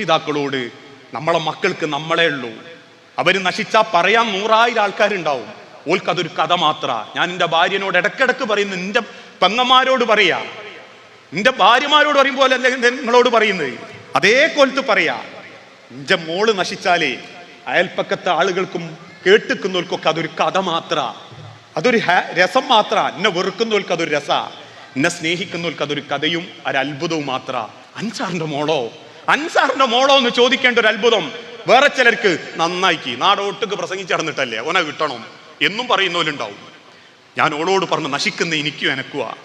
രക്ഷിതാക്കളോട് നമ്മളെ മക്കൾക്ക് നമ്മളേ ഉള്ളൂ. അവർ നശിച്ചാൽ പറയാൻ നൂറായിരം ആൾക്കാരുണ്ടാവും. ഓൽക്കതൊരു കഥ മാത്ര. ഞാൻ എന്റെ ഭാര്യനോട് ഇടക്കിടക്ക് പറയുന്നു എന്റെ പെങ്ങന്മാരോട് പറയാ. എന്റെ ഭാര്യമാരോട് പറയുമ്പോൾ അല്ല നിങ്ങളോട് പറയുന്നത് അതേ കൊലത്ത് പറയാ. എന്റെ മോൾ നശിച്ചാലേ അയൽപ്പക്കത്തെ ആളുകൾക്കും കേട്ടിക്കുന്നവർക്കൊക്കെ അതൊരു കഥ മാത്ര. അതൊരു രസം മാത്ര. എന്നെ വെറുക്കുന്നവർക്ക് അതൊരു രസ. എന്നെ സ്നേഹിക്കുന്നവർക്ക് അതൊരു കഥയും ഒരത്ഭുതവും മാത്ര. അഞ്ചാറിന്റെ മോളോ അൻസാറിന്റെ മോളോ എന്ന് ചോദിക്കേണ്ട ഒരു അത്ഭുതം വേറെ ചിലർക്ക് നന്നായിക്ക്. നാടോട്ടുക്ക് പ്രസംഗിച്ച് നടന്നിട്ടല്ലേ? ഓനെ കിട്ടണം. എന്നും പറയുന്നവരുണ്ടാവും. ഞാൻ ഓളോട് പറഞ്ഞു നശിക്കുന്ന എനിക്കും എനക്കുക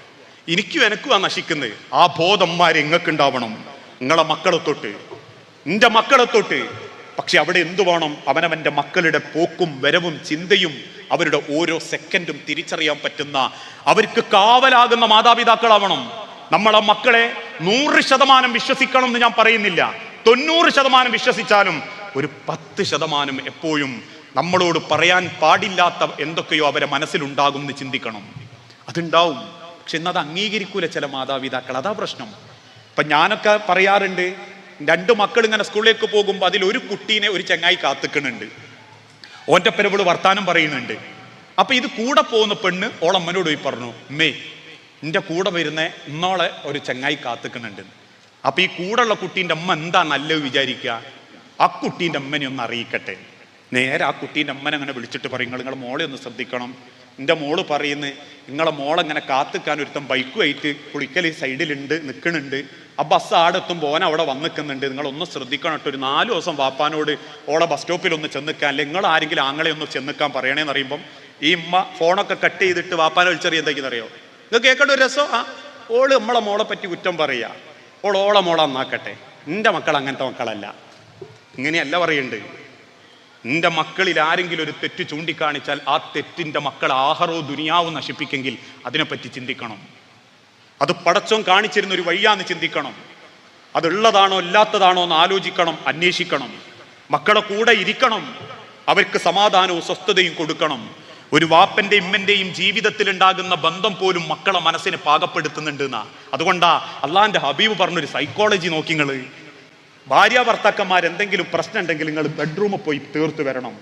എനിക്കും എനക്കുക നശിക്കുന്നത് ആ ബോധന്മാരെ ഉണ്ടാവണം നിങ്ങളെ മക്കളെ തൊട്ട് നിന്റെ മക്കളെ തൊട്ട് പക്ഷെ അവിടെ എന്തു വേണം? അവനവന്റെ മക്കളുടെ പോക്കും വരവും ചിന്തയും അവരുടെ ഓരോ സെക്കൻഡും തിരിച്ചറിയാൻ പറ്റുന്ന അവർക്ക് കാവലാകുന്ന മാതാപിതാക്കളാവണം. നമ്മളെ മക്കളെ നൂറ് ശതമാനം വിശ്വസിക്കണം എന്ന് ഞാൻ പറയുന്നില്ല. തൊണ്ണൂറ് ശതമാനം വിശ്വസിച്ചാലും ഒരു പത്ത് ശതമാനം എപ്പോഴും നമ്മളോട് പറയാൻ പാടില്ലാത്ത എന്തൊക്കെയോ അവരെ മനസ്സിലുണ്ടാകും എന്ന് ചിന്തിക്കണം. അതുണ്ടാവും. പക്ഷെ ഇന്നത് അംഗീകരിക്കൂല ചില മാതാപിതാക്കൾ. അതാ പ്രശ്നം. ഇപ്പൊ ഞാനൊക്കെ പറയാറുണ്ട് രണ്ട് മക്കൾ ഇങ്ങനെ സ്കൂളിലേക്ക് പോകുമ്പോൾ അതിൽ ഒരു കുട്ടീനെ ഒരു ചങ്ങായി കാത്തുക്കണുണ്ട് ഓന്റെ പെരവൾ വർത്താനം പറയുന്നുണ്ട്. അപ്പൊ ഇത് കൂടെ പോകുന്ന പെണ്ണ് ഓളമ്മനോട് പോയി പറഞ്ഞു മേ എന്റെ കൂടെ വരുന്ന ഇന്നോളെ ഒരു ചങ്ങായി കാത്തുക്കുന്നുണ്ട്. അപ്പൊ ഈ കൂടെയുള്ള കുട്ടീന്റെ അമ്മ എന്താ നല്ലത് വിചാരിക്കുക? ആ കുട്ടീന്റെ അമ്മനെ ഒന്ന് അറിയിക്കട്ടെ. നേരെ ആ കുട്ടീന്റെ അമ്മനെ അങ്ങനെ വിളിച്ചിട്ട് പറയും നിങ്ങൾ നിങ്ങളെ മോളെ ഒന്ന് ശ്രദ്ധിക്കണം. എന്റെ മോൾ പറയുന്നത് നിങ്ങളെ മോളെങ്ങനെ കാത്തുക്കാൻ ഒരുത്തൻ ബൈക്കുമായിട്ട് കുളിക്കൽ സൈഡിലുണ്ട് നിൽക്കുന്നുണ്ട് ആ ബസ് ആടെ എത്തുമ്പോൾ ഓൻ അവിടെ വന്ന് നിൽക്കുന്നുണ്ട് നിങ്ങളൊന്ന് ശ്രദ്ധിക്കണം കേട്ടോ. ഒരു നാല് ദിവസം വാപ്പാനോട് ഓളെ ബസ് സ്റ്റോപ്പിൽ ഒന്ന് ചെന്നിക്കാൻ അല്ലെങ്കിൽ നിങ്ങൾ ആരെങ്കിലും ആങ്ങളെ ഒന്ന് ചെന്നിക്കാൻ പറയണേന്ന് അറിയുമ്പം ഈ ഉമ്മ ഫോണൊക്കെ കട്ട് ചെയ്തിട്ട് വാപ്പാനെ വിളിച്ചറിയ എന്തെങ്കിലും അറിയോ? നിങ്ങൾ കേൾക്കേണ്ട ഒരു രസം? ആ ഓൾ നമ്മളെ മോളെ പറ്റി കുറ്റം പറയുക ഓൾ ഓളെ മോളെ നന്നാക്കട്ടെ. എന്റെ മക്കൾ അങ്ങനത്തെ മക്കളല്ല. ഇങ്ങനെയല്ല പറയുന്നുണ്ട് നിന്റെ മക്കളിൽ ആരെങ്കിലും ഒരു തെറ്റ് ചൂണ്ടിക്കാണിച്ചാൽ ആ തെറ്റിന്റെ മക്കൾ ആഹറോ ദുനിയാവും നശിപ്പിക്കെങ്കിൽ അതിനെപ്പറ്റി ചിന്തിക്കണം. അത് പടച്ചോൻ കാണിച്ചിരുന്ന ഒരു വഴിയാന്ന് ചിന്തിക്കണം. അതുള്ളതാണോ ഇല്ലാത്തതാണോ എന്ന് ആലോചിക്കണം അന്വേഷിക്കണം. മക്കളെ കൂടെ ഇരിക്കണം. അവർക്ക് സമാധാനവും സ്വസ്ഥതയും കൊടുക്കണം. ഒരു വാപ്പന്റെ ഇമ്മന്റെയും ജീവിതത്തിൽ ഉണ്ടാകുന്ന ബന്ധം പോലും മക്കളെ മനസ്സിനെ പാകപ്പെടുത്തുന്നുണ്ട് എന്നാ അതുകൊണ്ടാ അള്ളാന്റെ ഹബീബ് പറഞ്ഞൊരു സൈക്കോളജി നോക്കി നിങ്ങൾ ഭാര്യ ഭർത്താക്കന്മാർ എന്തെങ്കിലും പ്രശ്നം ഉണ്ടെങ്കിൽ നിങ്ങൾ ബെഡ്റൂമിൽ പോയി തീർത്തു വരണം.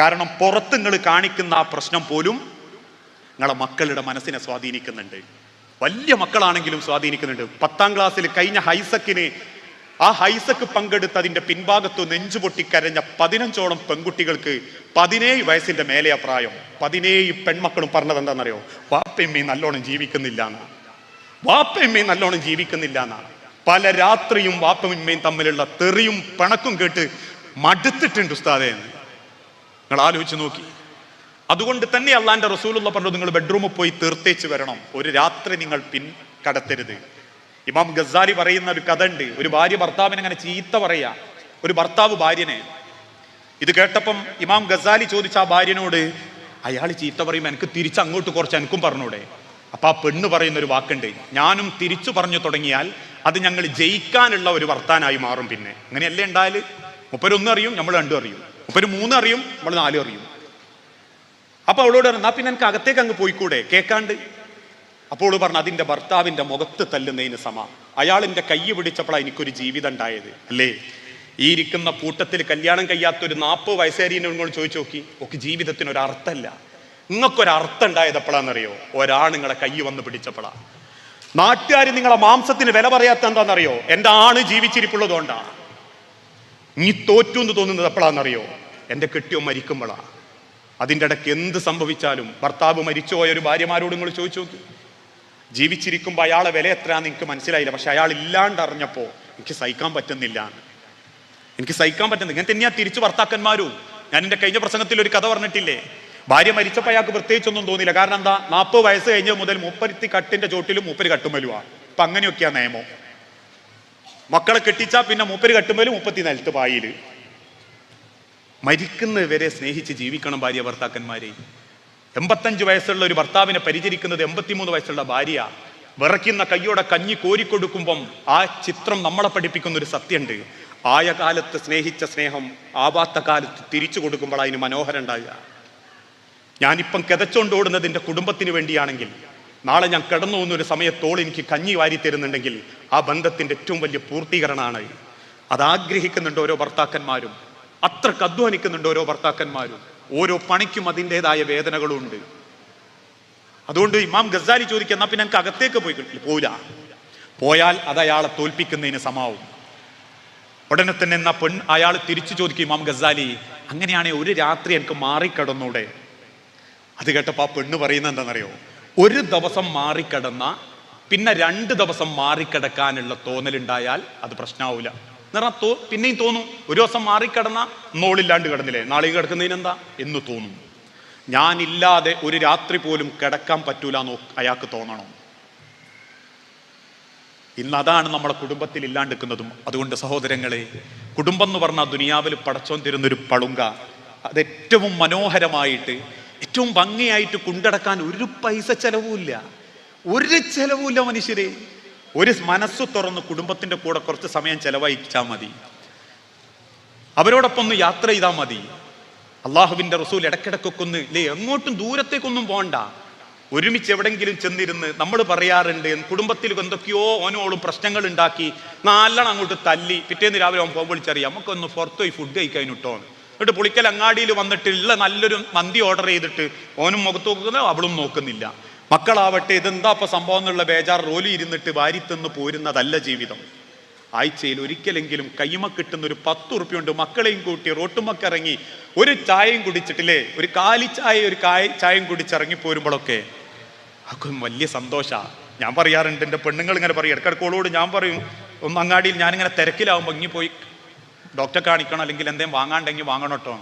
കാരണം പുറത്ത് നിങ്ങൾ കാണിക്കുന്ന ആ പ്രശ്നം പോലും നിങ്ങളെ മക്കളുടെ മനസ്സിനെ സ്വാധീനിക്കുന്നുണ്ട്. വലിയ മക്കളാണെങ്കിലും സ്വാധീനിക്കുന്നുണ്ട്. പത്താം ക്ലാസ്സിൽ കഴിഞ്ഞ ഹൈസക്കിന് ആ ഹൈസക്ക് പങ്കെടുത്തതിന്റെ പിൻഭാഗത്തു നെഞ്ചു പൊട്ടിക്കരഞ്ഞ പതിനഞ്ചോളം പെൺകുട്ടികൾക്ക് പതിനേഴ് വയസ്സിന്റെ മേലെയാ പ്രായം. പതിനേഴ് പെൺമക്കളും പറഞ്ഞത് എന്താണെന്നറിയോ? വാപ്പയമ്മയും നല്ലോണം ജീവിക്കുന്നില്ല എന്നാണ് വാപ്പയമ്മയും നല്ലോണം ജീവിക്കുന്നില്ല എന്നാണ് പല രാത്രിയും വാപ്പയമ്മയും തമ്മിലുള്ള തെറിയും പിണക്കും കേട്ട് മടുത്തിട്ടുണ്ട് ഉസ്താദേ എന്ന്. നിങ്ങൾ ആലോചിച്ച് നോക്കി. അതുകൊണ്ട് തന്നെ അള്ളാന്റെ റസൂലുള്ള പറഞ്ഞു നിങ്ങൾ ബെഡ്റൂമിൽ പോയി തീർത്തേച്ച് വരണം. ഒരു രാത്രി നിങ്ങൾ പിൻ കടത്തരുത്. ഇമാം ഗസാലി പറയുന്ന ഒരു കഥ ഉണ്ട് ഒരു ഭാര്യ ഭർത്താവിനെ അങ്ങനെ ചീത്ത പറയാ. ഒരു ഭർത്താവ് ഭാര്യനെ. ഇത് കേട്ടപ്പം ഇമാം ഗസാലി ചോദിച്ച ആ ഭാര്യനോട് അയാൾ ചീത്ത പറയുമ്പോൾ എനിക്ക് തിരിച്ച് അങ്ങോട്ട് കുറച്ച് എനിക്കും പറഞ്ഞൂടെ. അപ്പൊ ആ പെണ്ണ് പറയുന്ന ഒരു വാക്കുണ്ട്. ഞാനും തിരിച്ചു പറഞ്ഞു തുടങ്ങിയാൽ അത് ഞങ്ങൾ ജയിക്കാനുള്ള ഒരു വർത്താനായി മാറും പിന്നെ. അങ്ങനെയല്ലേ ഉണ്ടായാൽ മുപ്പരൊന്നും അറിയും നമ്മൾ രണ്ടും അറിയും. മുപ്പര് മൂന്ന് അറിയും നമ്മൾ നാലും അറിയും. അപ്പൊ അവളോട് എന്നാ പിന്നെ എനിക്ക് അകത്തേക്ക് അങ്ങ് പോയിക്കൂടെ? കേൾക്കാണ്ട് അപ്പോൾ പറഞ്ഞു അതിന്റെ ഭർത്താവിന്റെ മുഖത്ത് തല്ലുന്നതിന് സമ. അയാളിന്റെ കൈ പിടിച്ചപ്പോഴാണ് എനിക്കൊരു ജീവിതം ഉണ്ടായത്. അല്ലേ? ഈ ഇരിക്കുന്ന കൂട്ടത്തിൽ കല്യാണം കഴിയാത്ത ഒരു നാൽപ്പത് വയസ്സേരീനെ നിങ്ങൾ ചോദിച്ചു നോക്കി. ഒക്കെ ജീവിതത്തിന് ഒരു അർത്ഥമല്ല. നിങ്ങൾക്കൊരർത്ഥം ഉണ്ടായത് എപ്പോഴാണെന്നറിയോ ഒരാൾ നിങ്ങളെ കൈ വന്ന് പിടിച്ചപ്പോഴാ. നാട്ടുകാർ നിങ്ങളെ മാംസത്തിന് വില പറയാത്ത എന്താണെന്നറിയോ? എന്റെ ആണ് ജീവിച്ചിരിപ്പുള്ളതുകൊണ്ടാ നീ തോറ്റു എന്ന് തോന്നുന്നത് എപ്പോഴാണെന്നറിയോ? എന്റെ കെട്ടിയോ മരിക്കുമ്പോഴാ. അതിന്റെ ഇടയ്ക്ക് എന്ത് സംഭവിച്ചാലും ഭർത്താവ് മരിച്ചുപോയ ഒരു ഭാര്യമാരോട് നിങ്ങൾ ചോദിച്ചു നോക്കി. ജീവിച്ചിരിക്കുമ്പോൾ അയാളെ വില എത്രയാണെന്ന് എനിക്ക് മനസ്സിലായില്ല. പക്ഷെ അയാൾ ഇല്ലാണ്ട് അറിഞ്ഞപ്പോൾ എനിക്ക് സഹിക്കാൻ പറ്റുന്നില്ല. എനിക്ക് സഹിക്കാൻ പറ്റുന്നില്ല. ഇങ്ങനെ തന്നെയാ തിരിച്ചു ഭർത്താക്കന്മാരും. ഞാൻ എന്റെ കഴിഞ്ഞ പ്രസംഗത്തിൽ ഒരു കഥ പറഞ്ഞിട്ടില്ലേ? ഭാര്യ മരിച്ചപ്പോൾ അയാൾക്ക് പ്രത്യേകിച്ചൊന്നും തോന്നിയില്ല. കാരണം എന്താ? നാൽപ്പത് വയസ്സ് കഴിഞ്ഞ മുതൽ മുപ്പത്തി കട്ടിന്റെ ചോട്ടിലും മൂപ്പര് കട്ടുമലുവാണ് അപ്പം അങ്ങനെയൊക്കെയാ നിയമം. മക്കളെ കെട്ടിച്ചാൽ പിന്നെ മൂപ്പര് കട്ടുമലും മുപ്പത്തി നിലത്ത് പായിൽ മരിക്കുന്നവരെ സ്നേഹിച്ച് ജീവിക്കണം ഭാര്യ ഭർത്താക്കന്മാരെ. എൺപത്തഞ്ച് വയസ്സുള്ള ഒരു ഭർത്താവിനെ പരിചരിക്കുന്നത് എൺപത്തിമൂന്ന് വയസ്സുള്ള ഭാര്യ വിറയ്ക്കുന്ന കയ്യോടെ കഞ്ഞി കോരിക്കൊടുക്കുമ്പം ആ ചിത്രം നമ്മളെ പഠിപ്പിക്കുന്ന ഒരു സത്യമുണ്ട് ആയ കാലത്ത് സ്നേഹിച്ച സ്നേഹം ആവാത്ത കാലത്ത് തിരിച്ചു കൊടുക്കുമ്പോൾ അതിന് മനോഹരം ഉണ്ടാകുക ഞാനിപ്പം കിതച്ചോണ്ടോടുന്നത് എന്റെ കുടുംബത്തിന് വേണ്ടിയാണെങ്കിൽ നാളെ ഞാൻ കിടന്നു പോകുന്ന ഒരു സമയത്തോൾ എനിക്ക് കഞ്ഞി വാരി തരുന്നുണ്ടെങ്കിൽ ആ ബന്ധത്തിന്റെ ഏറ്റവും വലിയ പൂർത്തീകരണമാണ് അതാഗ്രഹിക്കുന്നുണ്ട് ഓരോ ഭർത്താക്കന്മാരും. അത്രയ്ക്ക് അധ്വാനിക്കുന്നുണ്ട് ഓരോ ഭർത്താക്കന്മാരും. ഓരോ പണിക്കും അതിന്റെതായ വേദനകളുണ്ട്. അതുകൊണ്ട് ഇമാം ഗസാലി ചോദിക്കുന്ന പിന്നെ എനിക്ക് അകത്തേക്ക് പോയി പോരാ പോയാൽ അത് അയാളെ തോൽപ്പിക്കുന്നതിന് സമാവും. ഉടനെ തന്നെ എന്നാ പെൺ അയാൾ തിരിച്ചു ചോദിക്കും ഇമാം ഗസാലി അങ്ങനെയാണെങ്കിൽ ഒരു രാത്രി എനിക്ക് മാറിക്കിടന്നൂടെ? അത് കേട്ടപ്പോൾ ആ പെണ്ണ് പറയുന്നത് എന്താണെന്നറിയോ? ഒരു ദിവസം മാറിക്കിടന്ന പിന്നെ രണ്ട് ദിവസം മാറിക്കിടക്കാനുള്ള തോന്നലുണ്ടായാൽ അത് പ്രശ്നമാവില്ല എന്നാൽ തോ പിന്നെയും തോന്നും. ഒരു ദിവസം മാറിക്കിടന്ന നോളില്ലാണ്ട് കിടന്നില്ലേ? നാളെയും കിടക്കുന്നതിന് എന്താ എന്ന് തോന്നും. ഞാനില്ലാതെ ഒരു രാത്രി പോലും കിടക്കാൻ പറ്റൂല എന്ന് അയാൾക്ക് തോന്നണം. ഇന്ന് അതാണ് നമ്മുടെ കുടുംബത്തിൽ ഇല്ലാണ്ടിരിക്കുന്നതും അതുകൊണ്ട് സഹോദരങ്ങളെ കുടുംബം എന്ന് പറഞ്ഞാൽ ദുനിയാവിൽ പടച്ചോൻ തരുന്നൊരു പളുങ്ക. അത് ഏറ്റവും മനോഹരമായിട്ട് ഏറ്റവും ഭംഗിയായിട്ട് കൊണ്ടടക്കാൻ ഒരു പൈസ ചെലവുമില്ല. ഒരു ചെലവുമില്ല മനുഷ്യരെ. ഒരു മനസ്സ് തുറന്ന് കുടുംബത്തിന്റെ കൂടെ കുറച്ച് സമയം ചെലവഴിച്ചാൽ മതി. അവരോടൊപ്പം ഒന്ന് യാത്ര ചെയ്താൽ മതി. അള്ളാഹുവിന്റെ റസൂൽ ഇടയ്ക്കിടയ്ക്കൊക്കെ ഒന്ന് ഇല്ലേ എങ്ങോട്ടും ദൂരത്തേക്കൊന്നും പോകണ്ട ഒരുമിച്ച് എവിടെങ്കിലും ചെന്നിരുന്ന് നമ്മൾ പറയാറുണ്ട് കുടുംബത്തിൽ എന്തൊക്കെയോ ഓനോളും പ്രശ്നങ്ങൾ ഉണ്ടാക്കി നല്ലോണം അങ്ങോട്ട് തല്ലി പിറ്റേന്ന് രാവിലെ അവൻ പോകുമ്പോൾ വിളിച്ചറിയാം നമുക്കൊന്ന് പുറത്തു പോയി ഫുഡ് കഴിക്കാൻ ഇട്ടോ എന്നിട്ട് പുളിക്കൽ അങ്ങാടിയിൽ വന്നിട്ട് ഉള്ള നല്ലൊരു മന്തി ഓർഡർ ചെയ്തിട്ട് ഓനും മുഖത്ത് നോക്കുന്നത് അവളും നോക്കുന്നില്ല. മക്കളാവട്ടെ ഇതെന്താ ഇപ്പൊ സംഭവം എന്നുള്ള ബേജാർ റോലി ഇരുന്നിട്ട് വാരി തിന്ന് പോരുന്നതല്ല ജീവിതം. ആഴ്ചയിൽ ഒരിക്കലെങ്കിലും കൈമ കിട്ടുന്ന ഒരു പത്ത് ഉറുപ്പ്യുണ്ട് മക്കളെയും കൂട്ടി റോട്ടുമക്കിറങ്ങി ഒരു ചായയും കുടിച്ചിട്ടില്ലേ? ഒരു കാലി ചായ ഒരു കായ ചായയും കുടിച്ചിറങ്ങി പോരുമ്പോഴൊക്കെ അതൊക്കെ വലിയ സന്തോഷ. ഞാൻ പറയാറുണ്ട് എന്റെ പെണ്ണുങ്ങൾ ഇങ്ങനെ പറയും. ഇടക്കിടക്കോളോട് ഞാൻ പറയും ഒന്ന് അങ്ങാടിയിൽ ഞാനിങ്ങനെ തിരക്കിലാവുമ്പോൾ ഇങ്ങി പോയി ഡോക്ടറെ കാണിക്കണം അല്ലെങ്കിൽ എന്തെങ്കിലും വാങ്ങാണ്ടെങ്കിൽ വാങ്ങണം കേട്ടോ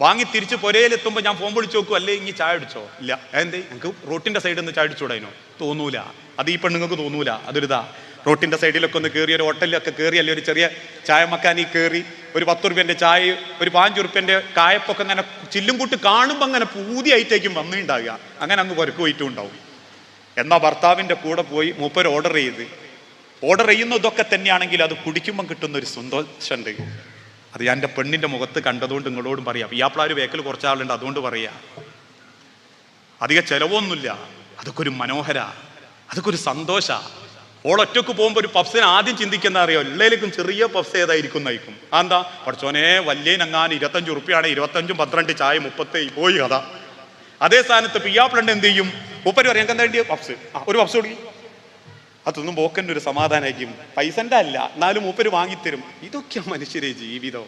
വാങ്ങി തിരിച്ച് പുരയിലെത്തുമ്പോൾ ഞാൻ ഫോൺ വിളിച്ച് നോക്കും അല്ലേ ഇനി ചായ അടിച്ചോ ഇല്ല. എന്തേ ഞങ്ങൾക്ക് റോട്ടിന്റെ സൈഡിൽ നിന്ന് ചായ അടിച്ചൂടായിനോ തോന്നൂല. അത് ഈ പെണ്ണുങ്ങൾക്ക് തോന്നൂല. അതൊരിതാ റോട്ടിന്റെ സൈഡിലൊക്കെ ഒന്ന് കയറി ഒരു ഹോട്ടലിലൊക്കെ കയറി അല്ലെങ്കിൽ ഒരു ചെറിയ ചായ മക്കാനി കയറി ഒരു പത്ത് റുപ്യന്റെ ചായ ഒരു പാഞ്ച് റുപ്യന്റെ കായപ്പൊക്കെ അങ്ങനെ ചില്ലും കൂട്ട് കാണുമ്പോൾ അങ്ങനെ പൂതിയായിട്ടേക്കും വന്നിട്ടുണ്ടാവുക അങ്ങനെ അങ്ങ് പുരക്ക് പോയിട്ടും ഉണ്ടാവും എന്നാ ഭർത്താവിന്റെ കൂടെ പോയി മൂപ്പർ ഓർഡർ ചെയ്ത്. ഓർഡർ ചെയ്യുന്നതൊക്കെ തന്നെയാണെങ്കിൽ അത് കുടിക്കുമ്പം കിട്ടുന്ന ഒരു സന്തോഷമുണ്ട് അത് ഞാൻ എന്റെ പെണ്ണിന്റെ മുഖത്ത് കണ്ടതുകൊണ്ട് നിങ്ങളോടും പറയാം ഇയാപ്പിളാർ വേക്കൽ കുറച്ചാളുണ്ട് അതുകൊണ്ട് പറയാ. അധിക ചെലവൊന്നുമില്ല. അതൊക്കെ ഒരു മനോഹര. അതൊക്കെ ഒരു സന്തോഷ ഓളൊറ്റക്ക് പോകുമ്പോൾ ഒരു പഫ്സിന് ആദ്യം ചിന്തിക്കുന്ന അറിയോ? എല്ലാവർക്കും ചെറിയ പഫ്സ് ഏതായിരിക്കും നയിക്കും എന്താ? പഠിച്ചോനെ വലിയനങ്ങാൻ ഇരുപത്തഞ്ച് ഉറുപ്പിയാണ് ഇരുപത്തഞ്ചും പന്ത്രണ്ട് ചായ മുപ്പത്തി പോയി കഥ. അതേ സ്ഥാനത്ത് പിയാപ്പിളണ്ട് എന്ത് ചെയ്യും? ഉപ്പര് പറയാം എന്താ പഫ്സ്. ആ ഒരു പഫ്സ് കൊടുക്കും. അതൊന്നും പോക്കന്റെ ഒരു സമാധാനമായിരിക്കും പൈസന്റെ അല്ല എന്നാലും മൂപ്പര് വാങ്ങിത്തരും. ഇതൊക്കെയാ മനുഷ്യരെ ജീവിതം.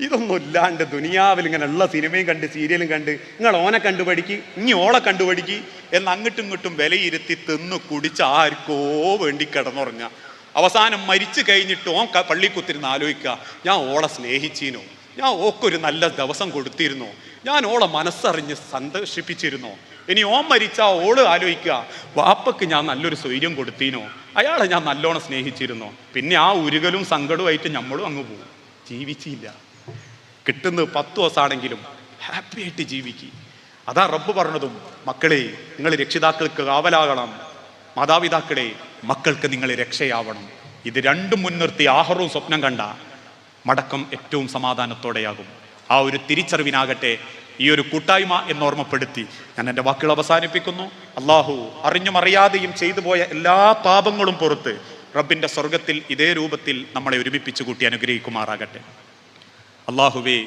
ഇതൊന്നും ഇല്ലാണ്ട് ദുനിയാവിൽ ഇങ്ങനെ ഉള്ള സിനിമയും കണ്ട് സീരിയലും കണ്ട് നിങ്ങൾ ഓനെ കണ്ടുപഠിക്ക് ഇനി ഓളെ കണ്ടുപഠിക്ക് എന്ന് അങ്ങോട്ടും ഇങ്ങോട്ടും വിലയിരുത്തി തിന്ന് കുടിച്ച് ആർക്കോ വേണ്ടി കിടന്നുറങ്ങുക. അവസാനം മരിച്ചു കഴിഞ്ഞിട്ട് ഓൻ പള്ളി കുത്തിരുന്ന് ആലോചിക്കുക ഞാൻ ഓളെ സ്നേഹിച്ചീനോ ഞാൻ ഓക്കൊരു നല്ല ദിവസം കൊടുത്തിരുന്നോ. ഞാൻ ഓളെ മനസ്സറിഞ്ഞ് സന്തോഷിപ്പിച്ചിരുന്നോ. ഇനി ഓൻ മരിച്ച ഓൾ ആലോചിക്കുക വാപ്പക്ക് ഞാൻ നല്ലൊരു സ്വൈര്യം കൊടുത്തീനോ? അയാളെ ഞാൻ നല്ലോണം സ്നേഹിച്ചിരുന്നു? പിന്നെ ആ ഉരുകലും സങ്കടവുമായിട്ട് നമ്മളും അങ്ങ് പോകും ജീവിച്ചില്ല. കിട്ടുന്നത് പത്ത് ദിവസമാണെങ്കിലും ഹാപ്പി ആയിട്ട് ജീവിക്കും. അതാ റബ്ബ് പറഞ്ഞതും മക്കളെ നിങ്ങൾ രക്ഷിതാക്കൾക്ക് കാവലാകണം. മാതാപിതാക്കളെ മക്കൾക്ക് നിങ്ങൾ രക്ഷയാവണം. ഇത് രണ്ടും മുൻനിർത്തി ആഹാരവും സ്വപ്നം കണ്ട മടക്കം ഏറ്റവും സമാധാനത്തോടെയാകും. ആ ഒരു തിരിച്ചറിവിനാകട്ടെ ഈ ഒരു കൂട്ടായ്മ എന്ന് ഓർമ്മപ്പെടുത്തി ഞാൻ എന്റെ വാക്കുകൾ അവസാനിപ്പിക്കുന്നു. അള്ളാഹു അറിഞ്ഞും അറിയാതെയും ചെയ്തു പോയ എല്ലാ പാപങ്ങളും പുറത്ത് റബ്ബിന്റെ സ്വർഗത്തിൽ ഇതേ രൂപത്തിൽ നമ്മളെ ഒരുമിപ്പിച്ച് കൂട്ടി അനുഗ്രഹിക്കുമാറാകട്ടെ. അള്ളാഹുവേ